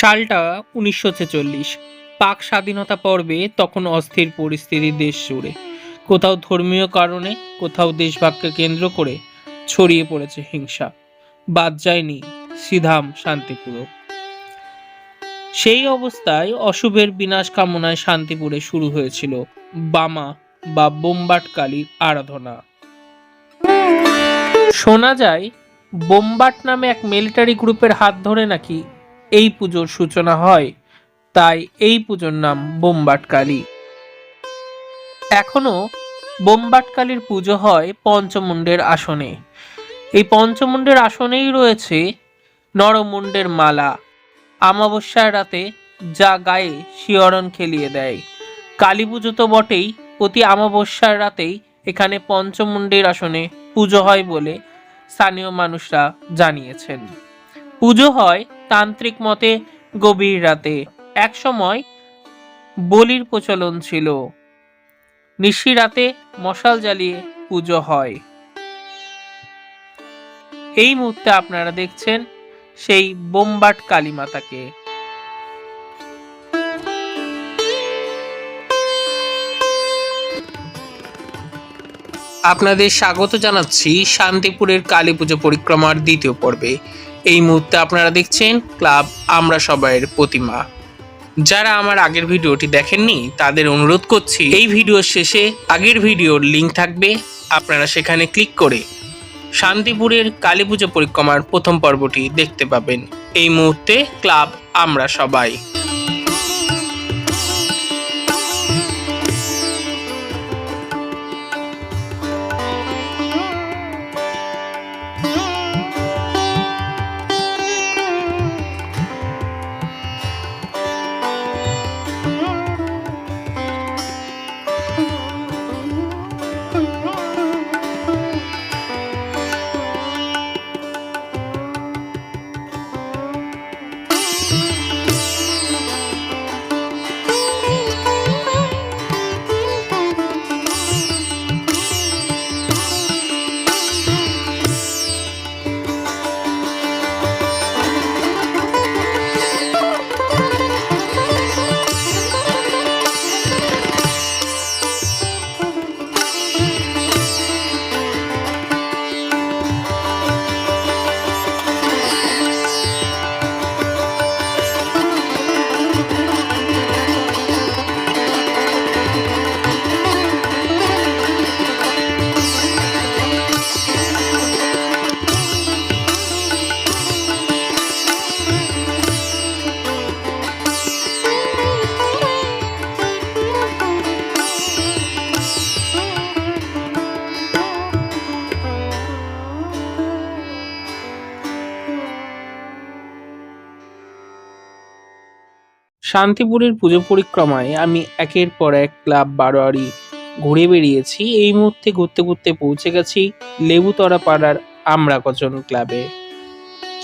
সালটা উনিশশো ছেচল্লিশ। পাক স্বাধীনতা পর্বে তখন অস্থির পরিস্থিতি দেশ জুড়ে। কোথাও ধর্মীয় কারণে, কোথাও দেশভাগকে কেন্দ্র করে ছড়িয়ে পড়েছে হিংসা। বাদ যায়নি সিধাম শান্তিপুরও। সেই অবস্থায় অশুভের বিনাশ কামনায় শান্তিপুরে শুরু হয়েছিল বামা বা বোম্বাট কালীর আরাধনা। শোনা যায়, বোম্বাট নামে এক মিলিটারি গ্রুপের হাত ধরে নাকি এই পুজোর সূচনা হয়। তাই এই পুজোর নাম বোম্বাট কালী এখনও বোম্বাট কালীর পুজো হয় পঞ্চমুণ্ডের আসনে। এই পঞ্চমুণ্ডের আসনেই রয়েছে নরমুণ্ডের মালা। আমাবস্যার রাতে যা গায়ে শিহরণ খেলিয়ে দেয়। কালী পুজো তো বটেই প্রতি আমাবস্যার রাতেই এখানে পঞ্চমুণ্ডের আসনে পুজো হয় বলে স্থানীয় মানুষরা জানিয়েছেন। পুজো হয় তান্ত্রিক মতে গভীর রাতে। একসময় বলির প্রচলন ছিল। নিশি রাতে মশাল জ্বালিয়ে পুজো হয়। এই মুহূর্তে আপনারা দেখছেন সেই বোম্বাট কালী মাতাকে আপনাদের স্বাগত জানাচ্ছি শান্তিপুরের কালী পুজো পরিক্রমার দ্বিতীয় পর্বে। এই মুহূর্তে আপনারা দেখছেন ক্লাব আমরা সবাইয়ের প্রতিমা। যারা আমার আগের ভিডিওটি দেখেননি, তাদের অনুরোধ করছি, এই ভিডিওর শেষে আগের ভিডিওর লিঙ্ক থাকবে, আপনারা সেখানে ক্লিক করে শান্তিপুরের কালী পুজো পরিক্রমার প্রথম পর্বটি দেখতে পাবেন। এই মুহূর্তে ক্লাব আমরা সবাই। শান্তিপুরের পুজো পরিক্রমায় আমি একের পর এক ক্লাব বারোয়ারি ঘুরে বেরিয়েছি এই মুহূর্তে ঘুরতে ঘুরতে পৌঁছে গেছি লেবুতলা পাড়ার আমরা কজন ক্লাবে।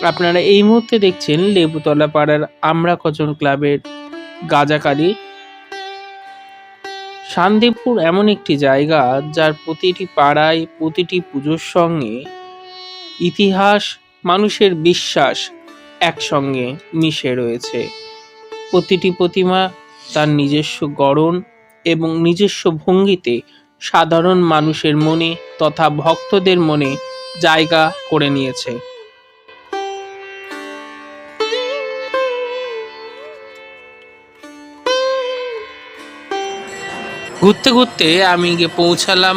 আপনারা এই মুহূর্তে দেখছেন লেবুতলা পাড়ার আমরা কজন ক্লাবের গাজাকালি শান্তিপুর এমন একটি জায়গা যার প্রতিটি পাড়ায় প্রতিটি পুজোর সঙ্গে ইতিহাস, মানুষের বিশ্বাস একসঙ্গে মিশে রয়েছে। প্রতিটি প্রতিমা তার নিজস্ব গড়ন এবং নিজস্ব ভঙ্গিতে সাধারণ মানুষের মনে তথা ভক্তদের মনে জায়গা করে নিয়েছে। ঘুরতে ঘুরতে আমি গিয়ে পৌঁছালাম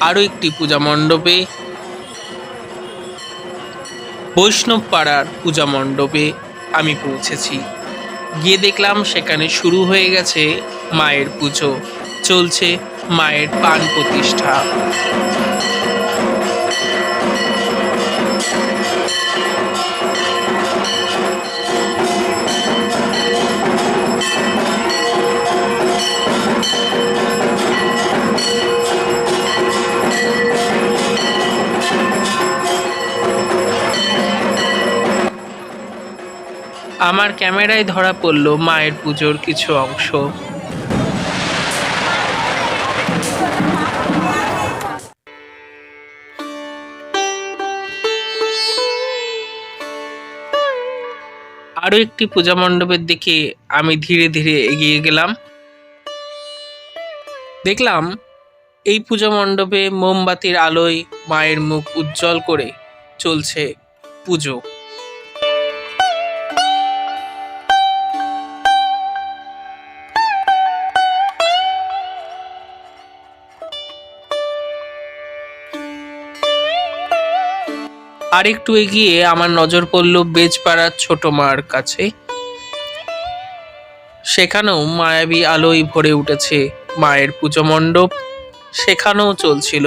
আরও একটি পূজা মণ্ডপে। বৈষ্ণব পাড়ার পূজা মণ্ডপে আমি পৌঁছেছি। গিয়ে দেখলাম সেখানে শুরু হয়ে গেছে মায়ের পুজো। চলছে মায়ের পান প্রতিষ্ঠা। আমার ক্যামেরায় ধরা পড়ল মায়ের পুজোর কিছু অংশ। আরও একটি পূজা মণ্ডপের দিকে আমি ধীরে ধীরে এগিয়ে গেলাম। দেখলাম এই পূজা মণ্ডপে মোমবাতির আলোয় মায়ের মুখ উজ্জ্বল করে চলছে পুজো। আরেকটু এগিয়ে আমার নজর পড়ল বেজপাড়ার ছোট মার কাছে। সেখানেও মায়াবী আলোয় ভরে উঠেছে মায়ের পুজো মণ্ডপ। সেখানেও চলছিল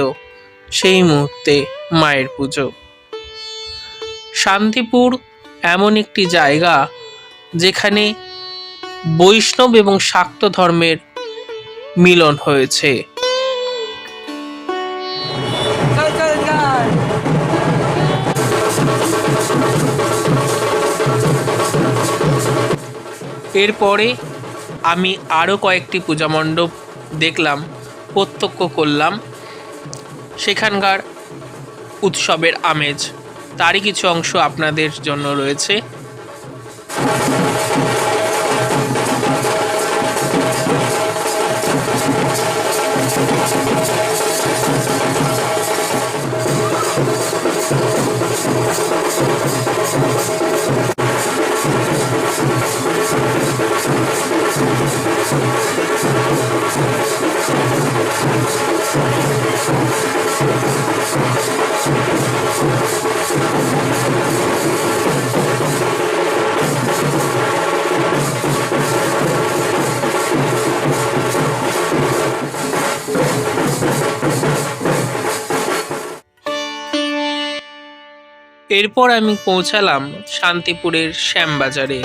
সেই মুহূর্তে মায়ের পুজো। শান্তিপুর এমন একটি জায়গা যেখানে বৈষ্ণব এবং শাক্ত ধর্মের মিলন হয়েছে। এরপরে আমি আরও কয়েকটি পূজা মণ্ডপ দেখলাম, প্রত্যক্ষ করলাম। সেখানকার উৎসবের আমেজ, তারই কিছু অংশ আপনাদের জন্য রয়েছে। এরপর আমি পৌঁছালাম শান্তিপুরের শ্যামবাজারে।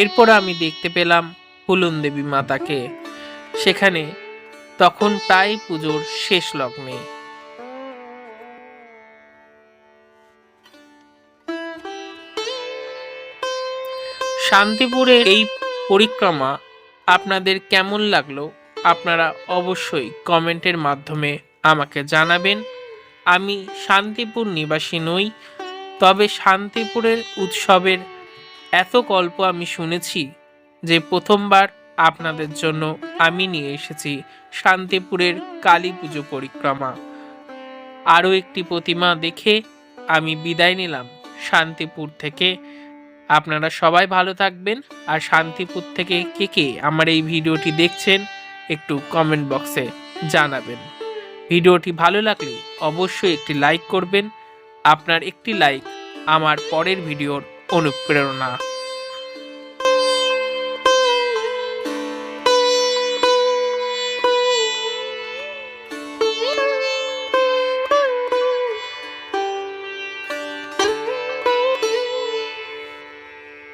এরপর আমি দেখতে পেলাম ফুলন দেবী মাতাকে। সেখানে তখন প্রায় পুজোর শেষ লগ্নে। শান্তিপুরে এই পরিক্রমা আপনাদের কেমন লাগল আপনারা অবশ্যই কমেন্টের মাধ্যমে আমাকে জানাবেন। আমি শান্তিপুর নিবাসী নই, তবে শান্তিপুরের উৎসবের এত গল্প আমি শুনেছি যে প্রথমবার আপনাদের জন্য আমি নিয়ে এসেছি শান্তিপুরের কালী পুজো পরিক্রমা। আরও একটি প্রতিমা দেখে আমি বিদায় নিলাম শান্তিপুর থেকে। আপনারা সবাই ভালো থাকবেন। আর শান্তিপুর থেকে কে কে আমার এই ভিডিওটি দেখছেন একটু কমেন্ট বক্সে জানাবেন। ভিডিওটি ভালো লাগলে অবশ্যই একটি লাইক করবেন। আপনার একটি লাইক আমার পরের ভিডিওর অনুপ্রেরণা।